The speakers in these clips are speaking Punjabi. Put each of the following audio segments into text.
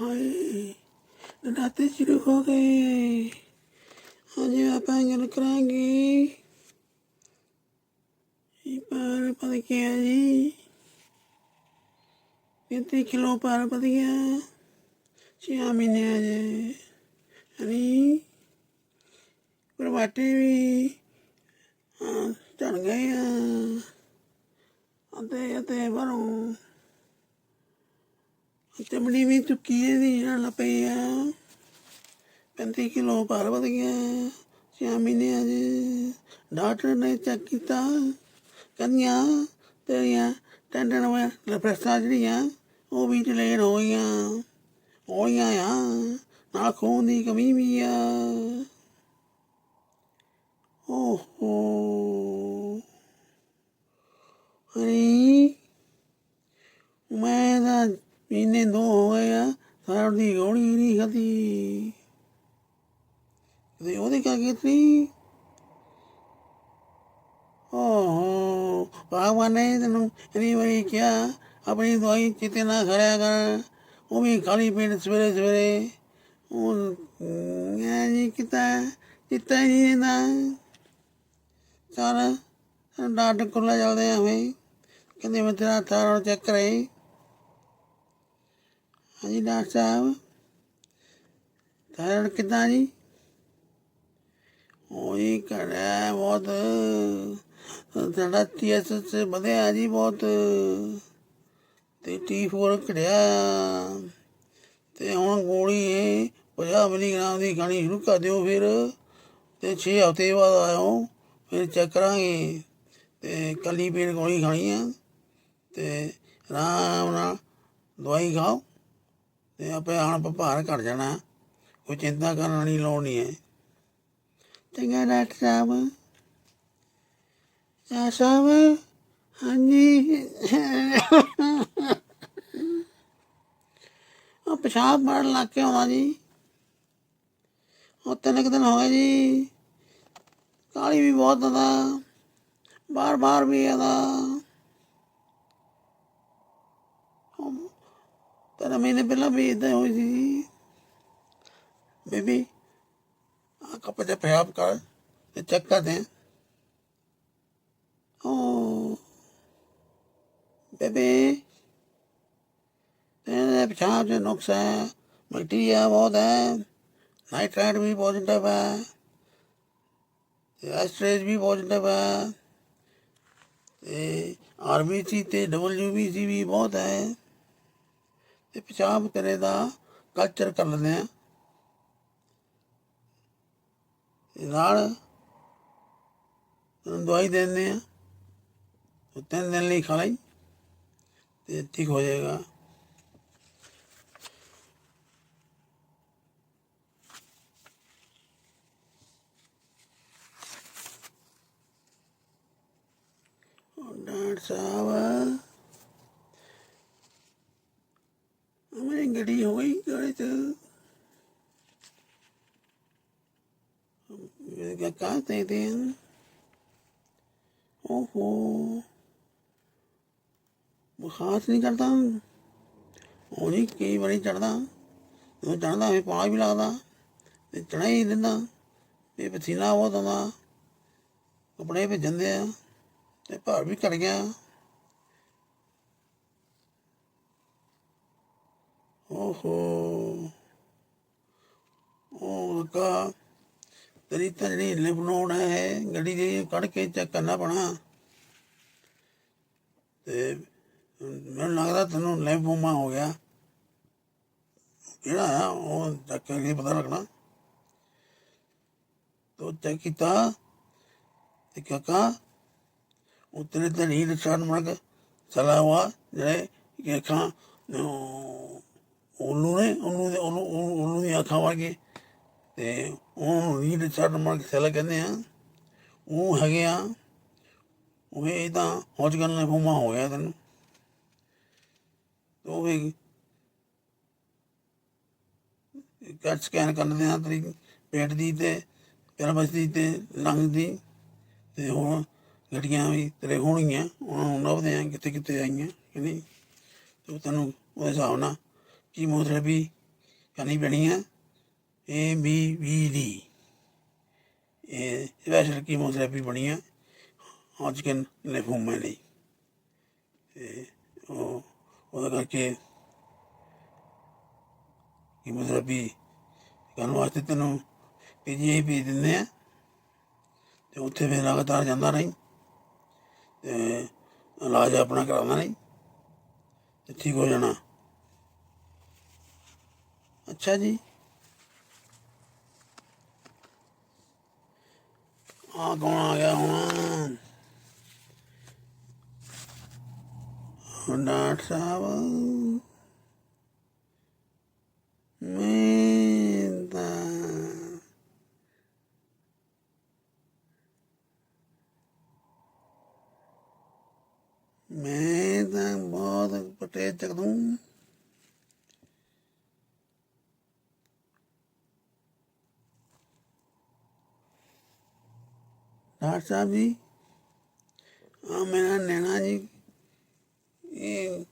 ਹਾਏ ਨਰਾਤੇ ਸ਼ੁਰੂ ਹੋ ਗਏ। ਅੱਜ ਆਪਾਂ ਗੱਲ ਕਰਾਂਗੇ ਇਹ ਪਰ ਪਤਾ ਕੀ ਹੈ ਜੀ। ਕਿੰਨੇ ਕਿਲੋ ਪਾਰ ਪਤਾ ਗਿਆ ਛੇ ਮਹੀਨੇ ਆ ਜੇ। ਹਨੀ ਪ੍ਰਵਾਟੇ ਵੀ, ਹਾਂ ਚੜ ਗਏ ਆ। ਅਤੇ ਅਤੇ ਬਰੋਂ ਚਮੜੀ ਵੀ ਚੁੱਕੀ ਹੈ ਦੀ ਨਾਲ ਪਈ ਆ। 35 ਕਿਲੋ ਭਾਰ ਵਧ ਗਿਆ। ਛੇ ਮਹੀਨੇ ਅਜੇ ਡਾਕਟਰ ਨੇ ਚੈੱਕ ਕੀਤਾ। ਕੰਨਿਆ ਤੇਰੀਆਂ ਟੈਂਡਨ ਵੇ ਲਪਰੈਸਾਂ ਜਿਹੜੀਆਂ, ਉਹ ਵੀ ਡਿਲੇਡ ਹੋ ਗਈਆਂ। ਹੋਈਆਂ ਆ। ਨਾ ਖੂਨ ਦੀ ਕਮੀ ਵੀ ਆ। ਓਹੋ। ਹਰੀ, ਮੈਂ ਤਾਂ ਮਹੀਨੇ ਦੋ ਹੋ ਗਏ ਆ ਸਾਰ ਦੀ ਗੋਲੀ ਨਹੀਂ ਖਤੀ ਤੇ ਉਹਦੇ ਕਾ ਕੀਤੀ ਓਹੋ ਭਗਵਾਨ ਨੇ ਤੈਨੂੰ ਇਨੀ ਵਾਰੀ ਕਿਹਾ, ਆਪਣੀ ਦਵਾਈ ਚਿੱਤੇ ਨਾ ਖੜਿਆ ਕਰ। ਉਹ ਵੀ ਖਾਲੀ ਪੇਟ ਸਵੇਰੇ ਸਵੇਰੇ। ਉਹ ਮੈਂ ਜੀ ਕਿਤਾ ਚਿੱਤਾ ਹੀ ਨਹੀਂ ਨਾ ਚੱਲ, ਡਾਕਟਰ ਕੋਲ ਲੈ ਚੱਲਦੇ ਆ ਫੇ ਕਹਿੰਦੇ ਮੈਂ ਤੇਰਾ ਥਾਇਰੋਇਡ ਚੈੱਕ ਕਰਾਈ। ਹਾਂਜੀ, ਡਾਕਟਰ ਸਾਹਿਬ। ਥਾਇਰੋਇਡ ਕਿੱਦਾਂ ਜੀ? ਉਹ ਹੀ ਕਰਿਆ ਬਹੁਤ। ਸਾਡਾ ਟੀਐਸਐਸ ਵਧਿਆ ਜੀ, ਬਹੁਤ। ਤੇ ਟੀ4 ਘੜਿਆ ਤੇ ਹੁਣ ਗੋਲੀ ਇਹ 50 ਮਿਲੀਗ੍ਰਾਮ ਦੀ ਖਾਣੀ ਸ਼ੁਰੂ ਕਰ ਦਿਓ ਫਿਰ। ਤੇ 6 ਹਫ਼ਤੇ ਬਾਅਦ ਆਇਓ, ਫਿਰ ਚੈੱਕ ਕਰਾਂਗੇ। ਤੇ ਕੱਲੀ ਪੇਟ ਗੋਲੀ ਖਾਣੀ ਆ। ਤੇ ਆਰਾਮ ਨਾਲ ਦਵਾਈ ਖਾਓ। ਤੇ ਆਪੇ ਆਣ ਭਾਰ ਘਟ ਜਾਣਾ। ਕੋਈ ਚਿੰਤਾ ਕਰਨ ਵਾਲੀ ਲੋੜ ਨਹੀਂ ਹੈ। ਚੰਗਾ ਡਾਕਟਰ ਸਾਹਿਬ ਡਾਕਟਰ ਸਾਹਿਬ ਹਾਂਜੀ। ਉਹ ਪਿਸ਼ਾਬ ਮਾਰਨ ਲੱਗ ਕੇ ਆਉਣਾ ਜੀ। ਉਹ ਤਿੰਨ ਕੁ ਦਿਨ ਹੋ ਗਏ ਜੀ। ਕਾਲੀ ਵੀ ਬਹੁਤ ਆਦਾ ਬਾਰ ਬਾਰ ਵੀ ਆਦਾ ਕਹਿੰਦਾ ਮਹੀਨੇ ਪਹਿਲਾਂ ਵੀ ਇਦਾਂ ਹੋਈ ਸੀ ਬੇਬੀ ਆ ਕੱਪੜੇ ਤੇ ਪਿਆਬ ਕਰ ਤੇ ਚੈੱਕ ਕਰ ਦੇ ਓ ਬੇਬੀ, ਤੇਰੇ ਪਿਸ਼ਾਬ ਦੇ ਨੁਕਸ ਹੈ ਬੈਕਟੀਰੀਆ ਬਹੁਤ ਹੈ ਨਾਈਟ੍ਰੇਟ ਵੀ ਪੋਜ਼ਿਟਿਵ ਹੈ ਐਸਟ੍ਰੇਜ ਵੀ ਪੋਜ਼ਿਟਿਵ ਹੈ, ਤੇ ਆਰਬੀਸੀ ਤੇ ਡਬਲਯੂਬੀਸੀ ਵੀ ਬਹੁਤ ਹੈ। ਤੇ ਪੰਜਾਬ ਤੇਰੇ ਦਾ ਕਲਚਰ ਕਰ ਲੈਂਦੇ ਆ। ਨਾਲ ਉਹਨੂੰ ਦਵਾਈ ਦਿੰਦੇ ਆ। ਉਹ ਤਿੰਨ ਦਿਨ ਲਈ ਖਾ ਲਈ ਤੇ ਠੀਕ ਹੋ ਜਾਏਗਾ। ਡਾਕਟਰ ਸਾਹਿਬ हमारी गड्डी हो गई गाड़ी तो क्या कहा थे थे ओहो बुखार नहीं करता ਉਹ ਨਹੀਂ ਕਈ ਵਾਰੀ ਚੜਦਾ ਜਦੋਂ ਚੜਦਾ ਫੇ ਪਾਣੀ ਵੀ ਲੱਗਦਾ ਤੇ ਚੜਾ ਹੀ ਦਿੰਦਾ ਤੇ ਪਸੀਨਾ ਬਹੁਤ ਆਉਂਦਾ ਕੱਪੜੇ ਭੇਜਦੇ ਆ ਤੇ ਭਾਰ ਵੀ ਘਟ ਗਿਆ ਓਹੋ। ਉਹ ਲੱਗਾ ਤੇਰੀ ਤਾਂ ਜਿਹੜੀ ਲਿਪ ਨੋਡ ਹੈ ਗੱਡੀ ਦੀ ਕੱਢ ਕੇ ਚੈੱਕ ਕਰਨਾ ਪੈਣਾ। ਤੇ ਮੈਨੂੰ ਲੱਗਦਾ ਤੈਨੂੰ ਲਿਪੋਮਾ ਹੋ ਗਿਆ। ਕਿਹੜਾ ਆ? ਉਹ ਚੈੱਕ ਕਰਕੇ ਪਤਾ ਲੱਗਣਾ। ਤੋ ਚੈੱਕ ਕੀਤਾ ਤੇ ਕਾਕਾ ਉਤਨੇ ਤਾਂ ਨਹੀਂ ਨਿਸ਼ਾਨ ਮਰਗ ਚਲਾ ਹੁਆ ਜਿਹੜੇ ਅੱਖਾਂ ਅਹ, ਉਹਨੂੰ ਨੇ, ਉਹਨੂੰ ਦੇ- ਉਹਨੂੰ ਉਹਨੂੰ ਉਹਨੂੰ ਦੀਆਂ ਅੱਖਾਂ ਵਰਗੇ ਤੇ ਉਹ ਰੀਡ ਨਿਸ਼ਾਨ ਮਰਗ ਚਲਾ ਕਹਿੰਦੇ ਆ, ਉਹ ਹੈਗੇ ਆ, ਉਹ ਇਹ ਤਾਂ ਹੌਜਗਨ ਨੇ ਫੋਮਾ ਹੋ ਗਿਆ ਤੈਨੂੰ। ਤੋ ਵੀ ਕੱਟ ਸਕੈਨ ਕਰਦੇ ਆ ਤੇਰੀ ਪੇਟ ਦੀ ਤੇ ਪੈਰਮਸ ਦੀ ਤੇ ਲੰਗ ਦੀ ਤੇ ਹੁਣ ਗੱਡੀਆਂ ਵੀ ਤੇਰੇ ਹੋਣਗੀਆਂ, ਉਹਨਾਂ ਨੂੰ ਲੱਭਦੇ ਆ ਕਿੱਥੇ ਕਿੱਥੇ ਆਈਆਂ, ਕਿ ਨਹੀਂ? ਤੇ ਉਹ ਤੈਨੂੰ ਉਹਦੇ ਹਿਸਾਬ ਨਾਲ ਕੀਮੋਥੈਰੇਪੀ ਕਰਨੀ ਪੈਣੀ ਹੈ ਏ ਬੀ ਵੀ ਡੀ ਇਹ ਸਪੈਸ਼ਲ ਕੀਮੋਥੈਰੇਪੀ ਬਣੀ ਹੈ ਅੱਜ ਕੱਲ੍ਹ ਲਿਫੋਮਾ ਲਈ ਤੇ ਉਹ, ਉਹਦਾ ਕਰਕੇ ਕੀਮੋਥੈਰੇਪੀ ਕਰਨ ਵਾਸਤੇ ਤੈਨੂੰ ਪੀਜੀਆਈ ਭੇਜ ਦਿੰਦੇ ਆ। ਤੇ ਉੱਥੇ ਫਿਰ ਲਗਾਤਾਰ ਜਾਂਦਾ ਨਹੀਂ ਤੇ ਇਲਾਜ ਆਪਣਾ ਕਰਾਉਂਦਾ ਨਹੀਂ ਤੇ ਠੀਕ ਹੋ ਜਾਣਾ। ਅੱਛਾ ਜੀ। ਆ ਕੌਣ ਆ ਗਿਆ ਹੁਣ। ਹੁਣ ਡਾਕਟਰ ਸਾਹਿਬ ਮੈਂ ਤਾਂ ਮੈਂ ਤਾਂ ਬਹੁਤ ਪਟੇ ਚੱਕ ਦੂੰ ਡਾਕਟਰ ਸਾਹਿਬ ਜੀ ਆ ਮੇਰਾ ਨੈਣਾ ਜੀ, ਇਹ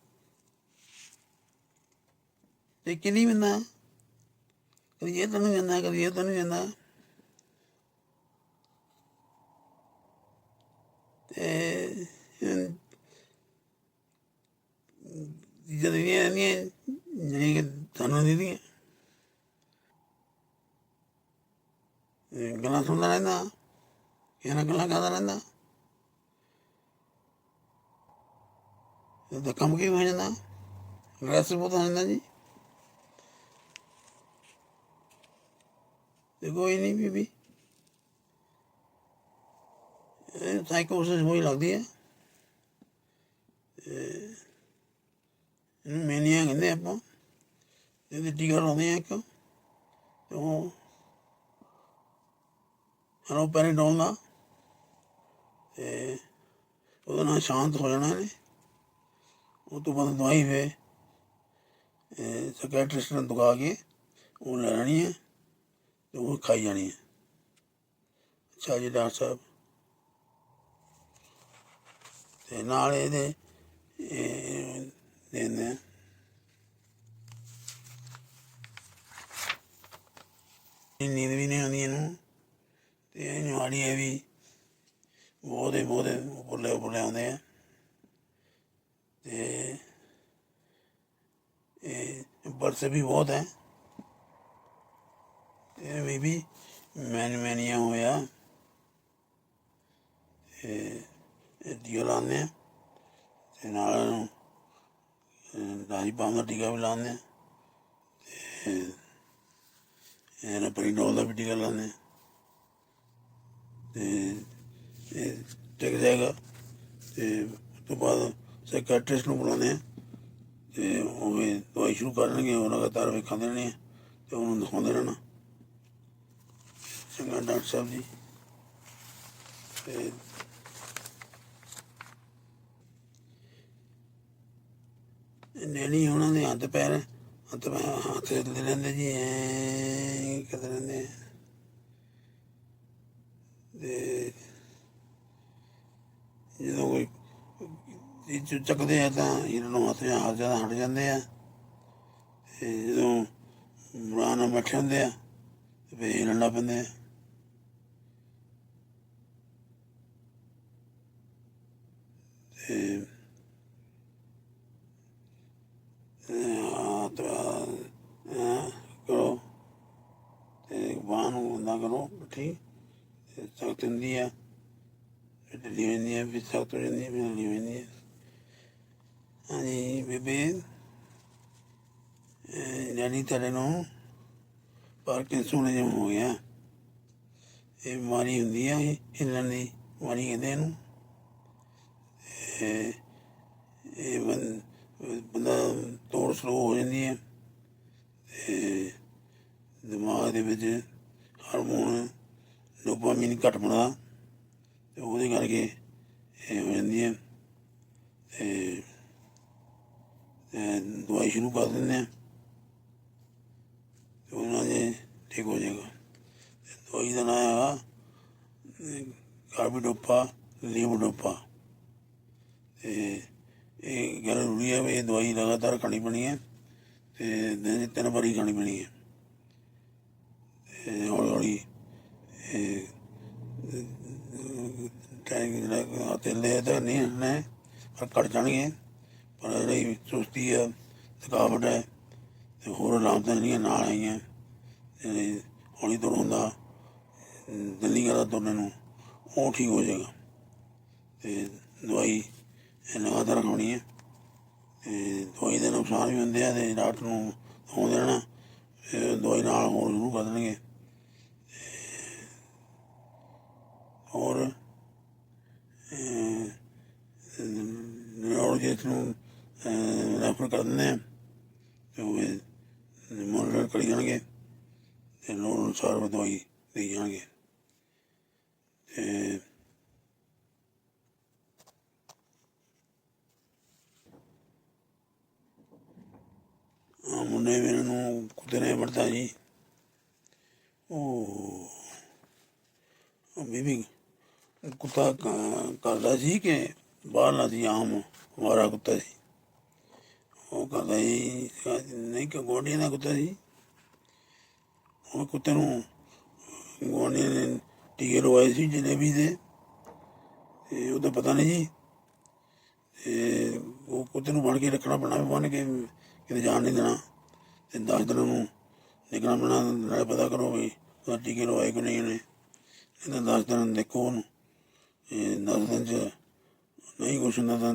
ਤੇ ਕਿੰਨੀ ਬੰਦਾ ਕਦੀ ਇਹ ਤੈਨੂੰ ਜਾਂਦਾ ਕਦੀ ਇਹ ਤੈਨੂੰ ਜਾਂਦਾ ਤੇ ਹੁਣ ਜਦ ਨਹੀਂ ਨਹੀਂ ਕਿ ਤੁਹਾਨੂੰ ਦੀ ਦੀ ਗੱਲਾਂ ਸੁਣਦਾ ਰਹਿੰਦਾ। ਇਹਨਾਂ ਗੱਲਾਂ ਕਰਦਾ ਰਹਿੰਦਾ ਇਹ ਕੰਮ ਕੀ ਹੋ ਜਾਂਦਾ ਰੈਸ ਬਹੁਤ ਹੋ ਜਾਂਦਾ ਜੀ ਤੇ ਕੋਈ ਨਹੀਂ ਬੀਬੀ ਇਹ ਸਾਈਕੋਸਿਸ ਹੋਈ ਲੱਗਦੀ ਹੈ ਇਹਨੂੰ ਮੈਨੀਆ ਕਹਿੰਦੇ ਆਪਾਂ ਇਹਦੇ ਟੀਕਾ ਲਾਉਂਦੇ ਆ ਇੱਕ ਉਹ ਹਰੋ ਪੈਰੀਡੋਲ ਦਾ ਤੇ ਉਹਦੇ ਨਾਲ ਸ਼ਾਂਤ ਹੋ ਜਾਣਾ ਨੇ ਉਹ ਤੋਂ ਬਾਅਦ ਦਵਾਈ ਫੇ ਸੈਕਟਰਿਸਟ ਨੂੰ ਦੁਕਾ ਕੇ ਉਹ ਲੈ ਲੈਣੀ ਹੈ ਤੇ ਉਹ ਖਾਈ ਜਾਣੀ ਹੈ। ਅੱਛਾ ਜੀ ਡਾਕਟਰ ਸਾਹਿਬ। ਤੇ ਨਾਲ ਇਹਦੇ ਦਿੰਦੇ ਨੀਂਦ ਵੀ ਨਹੀਂ ਆਉਂਦੀ ਇਹਨੂੰ। ਤੇ ਇਹ ਨਿਵਾੜੀ ਇਹ ਵੀ ਬਹੁਤੇ ਬਹੁਤੇ ਉੱਪਰਲੇ ਉੱਪਰਲੇ ਆਉਂਦੇ ਆ। ਤੇ ਇਹ ਬਰਸੇ ਵੀ ਬਹੁਤ ਹੈ। ਇਹ ਵੀ ਵੀ ਮੈਨ ਮੈਨੀਆ ਹੋਇਆ। ਤੇ ਇਹ ਟੀਕਾ ਲਾਉਂਦੇ ਆ। ਤੇ ਨਾਲ ਇਹਨੂੰ ਦਾਈ ਪਾਉਣ ਦਾ ਟੀਕਾ ਵੀ ਲਾਉਂਦੇ ਆ। ਤੇ ਇਹਨਾਂ ਪਰੀਡੋਲ ਦਾ ਵੀ ਟੀਕਾ ਲਾਉਂਦੇ ਆ। ਤੇ ਇਹ ਟਿਕ ਜਾਏਗਾ। ਤੇ ਉਸ ਤੋਂ ਬਾਅਦ ਸਾਈਕੈਟ੍ਰਿਸਟ ਨੂੰ ਬੁਲਾਉਂਦੇ ਆ ਤੇ ਉਹ ਦਵਾਈ ਸ਼ੁਰੂ ਕਰਨਗੇ, ਉਹ ਲਗਾਤਾਰ ਵੇਖਾਂਦੇ ਰਹਿਣੇ ਆ ਤੇ ਉਹਨੂੰ ਦਿਖਾਉਂਦੇ ਰਹਿਣਾ। ਚੰਗਾ ਡਾਕਟਰ ਸਾਹਿਬ ਜੀ। ਤੇ ਨੈਣੀ ਉਹਨਾਂ ਦੇ ਹੱਥ ਪੈਰ ਹੱਥ ਪੈਰ ਹੱਥ ਹਿੱਲਦੇ ਰਹਿੰਦੇ ਜੀ, ਐ ਕਰਦੇ ਰਹਿੰਦੇ ਤੇ ਜਦੋਂ ਕੋਈ ਚੀਜ਼ ਚੱਕਦੇ ਆ ਤਾਂ ਇਹਨਾਂ ਨੂੰ ਹੱਥ ਜਾਂ ਹੱਥ ਜ਼ਿਆਦਾ ਹਟ ਜਾਂਦੇ ਆ। ਤੇ ਜਦੋਂ ਮੁਰਾਂ ਨਾਲ ਬੈਠੇ ਹੁੰਦੇ ਆ, ਤੇ ਫਿਰ ਹਿੱਲਣ ਲੱਗ ਪੈਂਦੇ ਆ। ਤੇ ਕਰੋ। ਤੇ ਬਾਂਹ ਨੂੰ ਹੁੰਦਾ ਕਰੋ ਠੀਕ ਤੇ ਸਖਤ ਹੁੰਦੀ ਆ। ਫਿਰ ਢਿੱਲੀ ਹੋ ਜਾਂਦੀ ਆ ਫਿਰ ਸਖਤ ਹੋ ਜਾਂਦੀ ਆ ਫਿਰ ਢਿੱਲੀ ਹੋ ਜਾਂਦੀ ਆ ਹਾਂਜੀ ਬੇਬੇ ਇਹ ਜਾਨੀ ਤੇਰੇ ਨੂੰ ਪਾਰਕਿੰਸਨ ਜਿਹਾ ਹੋ ਗਿਆ ਇਹ ਬਿਮਾਰੀ ਹੁੰਦੀ ਆ ਇਹ ਹਿੱਲਣ ਦੀ ਬਿਮਾਰੀ ਕਹਿੰਦੇ ਇਹਨੂੰ ਇਹ ਇਹ ਬੰ- ਬੰਦਾ ਤੋੜ ਸਲੋ ਹੋ ਜਾਂਦੀ ਹੈ ਤੇ ਦਿਮਾਗ ਦੇ ਵਿੱਚ ਹਾਰਮੋਨ ਡੋਪਾਮੀਨ ਘੱਟ ਬਣਾ ਤੇ ਉਹਦੇ ਕਰਕੇ ਇਹ ਹੋ ਜਾਂਦੀ ਹੈ ਤੇ ਦਵਾਈ ਸ਼ੁਰੂ ਕਰ ਦਿੰਦੇ ਆ ਤੇ ਉਹਨਾਂ ਦੇ ਠੀਕ ਹੋ ਜਾਏਗਾ। ਦਵਾਈ ਦਾ ਨਾਮ ਹੈਗਾ ਕਾਰਬੀਡੋਪਾ ਲੀਵੋਡੋਪਾ ਤੇ ਇਹ ਗੱਲ ਜ਼ਰੂਰੀ ਹੈ ਵੀ ਇਹ ਦਵਾਈ ਲਗਾਤਾਰ ਖਾਣੀ ਪੈਣੀ ਹੈ ਤੇ ਦਿਨ 'ਚ ਤਿੰਨ ਵਾਰੀ ਖਾਣੀ ਪੈਣੀ ਹੈ ਤੇ ਹੌਲੀ ਹੌਲੀ ਇਹ ਟਾਈਮ ਜਿਹੜਾ ਤੇਲੇ ਤਾਂ ਨਹੀਂ ਨੇ ਪਰ ਘਟ ਜਾਣਗੇ ਪਰ ਜਿਹੜੀ ਸੁਸਤੀ ਆ, ਥਕਾਵਟ ਹੈ ਤੇ ਹੋਰ ਲਾਉਂਦੇ ਜਿਹੜੀਆਂ ਨਾਲ ਆਈਆਂ ਜਿਹੜੇ ਹੌਲੀ ਤੁਰ ਹੁੰਦਾ ਦਿਲ ਨਹੀਂ ਕਰਦਾ ਤੁਰਨੇ ਨੂੰ ਉਹ ਠੀਕ ਹੋ ਜਾਏਗਾ। ਤੇ ਦਵਾਈ ਲਗਾਤਾਰ ਖਾਣੀ ਹੈ ਤੇ ਦਵਾਈ ਦੇ ਨੁਕਸਾਨ ਵੀ ਹੁੰਦੇ ਆ ਤੇ ਡਾਕਟਰ ਨੂੰ ਹੋ ਦੇਣਾ ਦਵਾਈ ਨਾਲ ਹੋਰ ਸ਼ੁਰੂ ਕਰ ਦੇਣਗੇ। ਹੋਰ ਔਰ ਨਿਊਰੋਲੋਜਿਸਟ ਨੂੰ ਰੈਫਰ ਕਰ ਦਿੰਦੇ ਆ। ਤੇ ਉਹ ਮੋਨੀਟਰ ਕਰੀ ਜਾਣਗੇ ਤੇ ਲੋੜ ਅਨੁਸਾਰ ਉਹ ਦਵਾਈ ਦੇ ਜਾਣਗੇ। ਤੇ ਆ ਮੁੰਡੇ ਮੇਰੇ ਨੂੰ ਕੁੱਤੇ ਨੇ ਵੜਦਾ ਜੀ। ਉਹ ਬੀਬੀ ਕੁੱਤਾ ਕਰਦਾ ਸੀ ਕਿ ਬਾਹਰਲਾ ਸੀ, ਆਮ ਹਮਾਰਾ ਕੁੱਤਾ ਸੀ। ਉਹ ਕਰਦਾ ਜੀ, ਨਹੀਂ ਕਿ ਗੋਡੀਆਂ ਦਾ ਕੁੱਤਾ ਸੀ। ਉਹ ਕੁੱਤੇ ਨੂੰ ਗੋਡੀਆਂ ਨੇ ਟੀਕੇ ਲਵਾਏ ਸੀ ਜਲੇਬੀ ਦੇ। ਤੇ ਉਹਦਾ ਪਤਾ ਨਹੀਂ ਜੀ। ਤੇ ਉਹ ਕੁੱਤੇ ਨੂੰ ਬਣ ਕੇ ਰੱਖਣਾ ਪੈਣਾ, ਬਣ ਕੇ ਕਿਤੇ ਜਾਣ ਨਹੀਂ ਦੇਣਾ। ਤੇ 10 ਦਿਨਾਂ ਨੂੰ ਨਿਕਲਣਾ ਪੈਣਾ, ਨਾਲੇ ਪਤਾ ਕਰੋ ਵੀ ਉਹਦਾ ਟੀਕੇ ਲਵਾਏ ਕਿ ਨਹੀਂ ਉਹਨੇ। ਇਹਦਾ 10 ਦਿਨ ਦੇਖੋ ਉਹਨੂੰ। ਇਹ 10 ਦਿਨ ਚ ਨਹੀਂ ਕੁਛ ਹੁੰਦਾ ਤਾਂ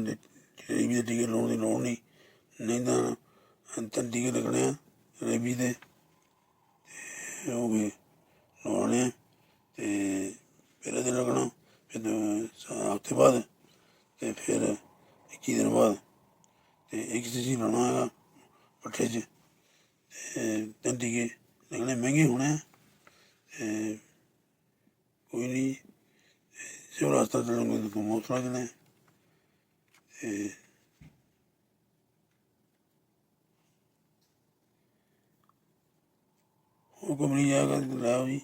ਰੇਬੀ ਦੇ ਟੀਕੇ ਲਾਉਣ ਦੀ ਲੋੜ ਨਹੀਂ। ਨਹੀਂ ਤਾਂ ਤਾਂ ਟੀਕੇ ਲੱਗਣੇ ਆ ਰੇਬੀ ਦੇ। ਤੇ ਉਹ ਵੀ ਲਾਉਣੇ ਆ। ਤੇ ਪਹਿਲੇ ਦਿਨ ਲੱਗਣਾ, ਫਿਰ ਹਫ਼ਤੇ ਬਾਅਦ ਤੇ ਫਿਰ 21 ਦਿਨ ਬਾਅਦ। ਤੇ ਇੱਕ ਚੀਜ਼ ਲਾਉਣਾ ਹੈਗਾ ਪੱਠੇ 'ਚ। ਤੇ ਤਿੰਨ ਟੀਕੇ ਲੱਗਣੇ ਮਹਿੰਗੇ ਹੋਣੇ ਆ। ਤੇ ਕੋਈ ਨਹੀਂ ਸਿਵਲ ਹਸਪਤਾਲ ਚਲਾਂਗੇ ਤਾਂ ਮੌਤ ਹੈ। ਹੁਕਮ ਨਹੀਂ ਜਾਏਗਾ ਤੇ ਜੀ।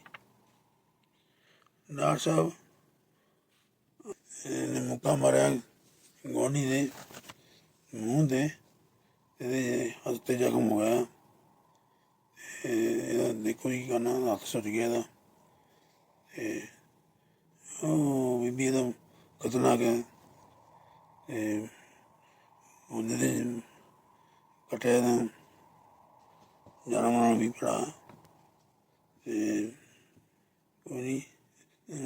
ਡਾਕਟਰ ਸਾਹਿਬ, ਇਹਨੇ ਮੁੱਕਾ ਮਾਰਿਆ ਗੋਨੀ ਦੇ ਮੂੰਹ ਦੇ, ਇਹਦੇ ਹੱਥ ਤੇ ਜ਼ਖਮ ਹੋ ਗਿਆ। ਇਹਦਾ ਦੇਖੋ ਜੀ ਕਰਨਾ ਹੱਥ ਸੁੱਜ ਗਿਆ ਇਹਦਾ। ਤੇ ਉਹ ਬੀਬੀ ਦਾ ਖਤਰਨਾਕ ਹੈ। ਉਹਦੇ ਦੇ ਕਟਿਆ ਦਾ ਜਨਮ ਵੀ ਪੜਾ ਤੇ ਕੋਈ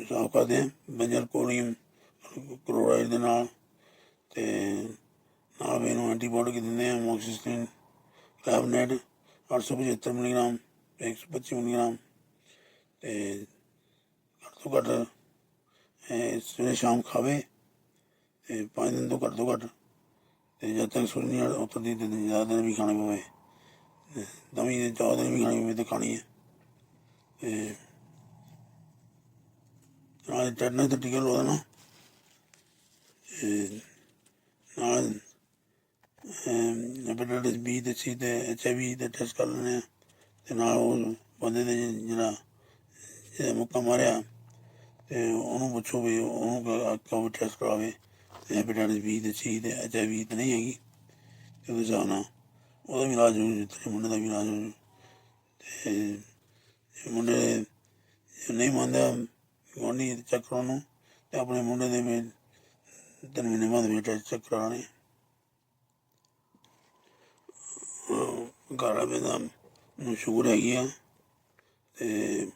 ਸਾਫ਼ ਕਰਦੇ ਹਾਂ ਬੰਜਰ ਕੋਰੀਅਮ ਕਲੋਰਾਈਡ ਦੇ ਨਾਲ। ਤੇ ਨਾਲ ਵੀ ਇਹਨੂੰ ਐਂਟੀਬਾਇਓਟਿਕ ਦਿੰਦੇ ਆ ਮੋਕਸਿਸਲਿਨ ਕੈਬਨੇਟ 875 ਮਿਲੀਗ੍ਰਾਮ 125 ਮਿਲੀਗ੍ਰਾਮ। ਤੇ ਘੱਟ ਤੋਂ ਘੱਟ ਸਵੇਰੇ ਸ਼ਾਮ ਖਾਵੇ। ਤੇ ਪੰਜ ਦਿਨ ਤੋਂ ਘੱਟ ਤੋਂ ਘੱਟ ਤੇ ਜਦ ਤੱਕ ਸੁਣ ਨਹੀਂ ਉਤਰਦੀ ਤੇ ਜ਼ਿਆਦਾ ਦਿਨ ਵੀ ਖਾਣੇ ਪਵੇ। ਤੇ ਦਮੀ ਦੇ ਚੌਦਾਂ ਦਿਨ ਵੀ ਖਾਣੀ ਪਵੇ ਤੇ ਖਾਣੀ ਹੈ। ਤੇ ਨਾਲ ਟੈਟਨਸ ਦਾ ਟੀਕਾ ਲਵਾ ਦੇਣਾ। ਤੇ ਨਾਲ ਹੈਪੇਟਾਈਟਸ ਬੀ ਤੇ ਸੀ ਤੇ ਐਚ ਆਈ ਦੇ ਟੈਸਟ ਕਰ ਲੈਣੇ ਆ ਤੇ ਨਾਲ ਉਹ ਬੰਦੇ ਦੇ ਜਿਹੜਾ ਜਿਹੜਾ ਮੁੱਕਾ ਮਾਰਿਆ, ਤੇ ਉਹਨੂੰ ਪੁੱਛੋ ਵੀ ਉਹਨੂੰ ਕੋਈ ਟੈਸਟ ਕਰਾਵੇ। ਤੇ ਹੈਪੇਟਾਈਟਸ ਬੀ ਤੇ ਸੀ ਤੇ ਐਚ ਆਈ ਵੀ ਤੇ ਨਹੀਂ ਹੈਗੀ, ਤੇ ਉਹਦੇ ਹਿਸਾਬ ਨਾਲ ਉਹਦਾ ਵੀ ਇਲਾਜ ਹੋ ਜੂ ਤੇ ਮੁੰਡੇ ਦਾ ਵੀ ਇਲਾਜ ਹੋ ਜੂ ਤੇ ਜੇ ਮੁੰਡੇ ਨਹੀਂ ਮੰਨਦਾ ਗੋਨੀ ਚੈੱਕ ਕਰਾਉਣ ਤੇ ਆਪਣੇ ਮੁੰਡੇ ਦੇ ਵੀ ਤਿੰਨ ਮਹੀਨੇ ਬਾਅਦ ਵੀ ਟੈਸਟ ਚੈੱਕ ਕਰਾਉਣੇ ਘਰ ਵਾਲੇ ਦਾ ਹੈਗੀ ਆ ਤੇ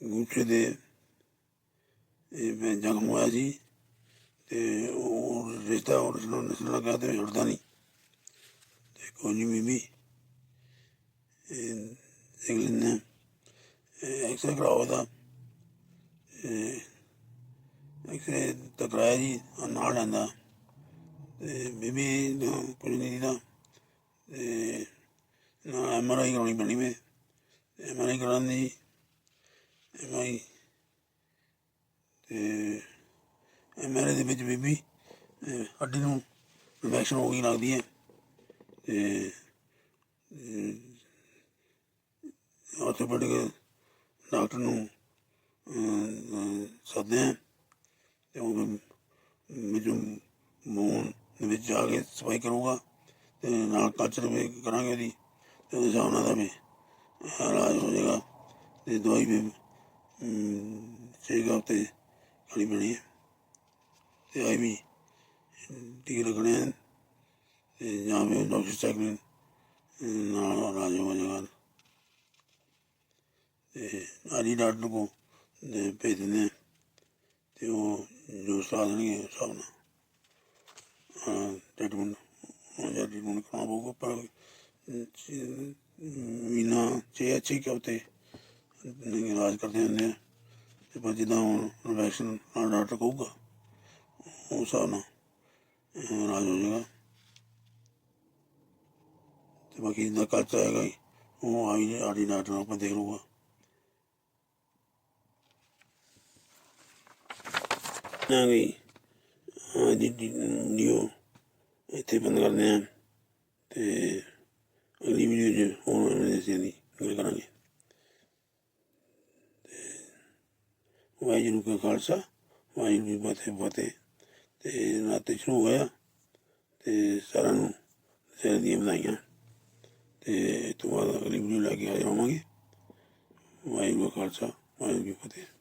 ਗੁੱਛੇ ਦੇ ਇਹ ਮੈਂ ਜ਼ਖਮ ਹੋਇਆ ਸੀ ਤੇ ਉਹ ਰਿਸ਼ਤਾ ਉਹ ਨੂੰ ਨਸਲ ਲਗਾ ਤੇ ਛੁੱਟਦਾ ਨਹੀਂ। ਤੇ ਕੋਈ ਨਹੀਂ ਬੀਬੀ, ਇਹ ਦੇਖ ਲੈਂਦੇ ਐਕਸਰੇ ਕਰਾਓ ਦਾ ਐਕਸਰੇ ਤਕਰਾਇਆ ਜੀ ਨਾਲ ਲੈਂਦਾ। ਤੇ ਬੀਬੀ ਨੂੰ ਕੁਝ ਨਹੀਂ ਦਾ ਤੇ ਨਾ ਐਮ ਆਰ ਆਈ ਕਰਾਉਣੀ ਪੈਣੀ ਮੈਂ। ਐਮ ਆਰ ਆਈ ਕਰਾਉਣ ਦੀ ਐਮ ਆਈ ਤੇ ਐਮ ਦੇ ਵਿੱਚ ਬੀਬੀ ਅਹ, ਹੱਡੀ ਨੂੰ ਇਨਫੈਕਸ਼ਨ ਹੋ ਗਈ ਲੱਗਦੀ ਹੈ। ਤੇ ਆਰਥੋਪੈਡਿਕ ਡਾਕਟਰ ਨੂੰ ਅਹ, ਅਹ, ਸੱਦਦੇ ਹਾਂ ਤੇ ਉਹ ਵਿੱਚੋਂ ਮੂੰਹ ਦੇ ਵਿੱਚ ਜਾ ਕੇ ਸਫ਼ਾਈ ਕਰੂਗਾ ਤੇ ਨਾਲ ਕਲਚਰ ਵੀ ਕਰਾਂਗੇ ਉਹਦੀ ਤੇ ਉਹਦੇ ਹਿਸਾਬ ਨਾਲ ਦਾ ਵੀ ਇਲਾਜ ਹੋ ਜਾਏਗਾ ਤੇ ਦਵਾਈ ਵੀ ਅਮ, ਛੇ ਹਫ਼ਤੇ ਖਾਣੀ ਪੈਣੀ ਹੈ ਤੇ ਆਈ ਵੀ ਟੀਕੇ ਲੱਗਣੇ ਹਨ ਤੇ ਜਾਂ ਫਿਰ ਡਾਕਟਰ ਚੈੱਕ ਨੇ ਨਾਲ ਇਲਾਜ ਹੋ ਜਾਏਗਾ ਤੇ ਆਜੀ ਡਾਕਟਰ ਕੋ ਦੇ ਭੇਜ ਦਿੰਦੇ ਹਾਂ ਤੇ ਉਹ ਜੋ ਸਲਾਹ ਦੇਣਗੇ ਉਸ ਹਿਸਾਬ ਨਾਲ ਟ੍ਰੀਟਮੈਂਟ ਜਾਂ ਟ੍ਰੀਟਮੈਂਟ ਕਰਾਉਣਾ ਪਊਗਾ ਪਰ ਛੇ- ਮਹੀਨਾ ਛੇ ਛੇ ਕੁ ਤੇ ਪਰ ਜਿੱਦਾਂ ਹੁਣ ਵੈਕਸੀਨ ਨਾਲ ਡਾਕਟਰ ਕਹੂਗਾ ਉਸ ਹਿਸਾਬ ਨਾਲ ਇਲਾਜ ਹੋ ਜਾਏਗਾ। ਤੇ ਬਾਕੀ ਜਿੱਦਾਂ ਕੱਚ ਹੈਗਾ ਜੀ, ਉਹ ਆਈ ਆਡੀ ਡਾਕਟਰ ਨੂੰ ਆਪਾਂ ਦੇਖ ਲਊਗਾ। ਆ ਗਈ ਆ ਜੀ ਵੀਡੀਓ ਇੱਥੇ ਬੰਦ ਕਰਦੇ ਹਾਂ ਤੇ ਅਗਲੀ ਵੀਡੀਓ 'ਚ ਹੋਰ ਐਮਰਜੈਂਸੀ ਦੀ ਗੱਲ ਕਰਾਂਗੇ। ਵਾਹਿਗੁਰੂ ਕਾ ਖਾਲਸਾ, ਵਾਹਿਗੁਰੂ ਜੀ ਫਤਿਹ ਫਤਿਹ। ਤੇ ਨਾਤੇ ਸ਼ੁਰੂ ਹੋਇਆ ਤੇ ਸਾਰਿਆਂ ਨੂੰ ਸਿਰ ਦੀਆਂ ਵਧਾਈਆਂ। ਤੇ ਇਸ ਤੋਂ ਬਾਅਦ ਅਗਲੀ ਵੀਡੀਓ ਲੈ ਕੇ ਆ ਜਾਵਾਂਗੇ। ਵਾਹਿਗੁਰੂ ਕਾ ਖਾਲਸਾ, ਵਾਹਿਗੁਰੂ ਫਤਿਹ।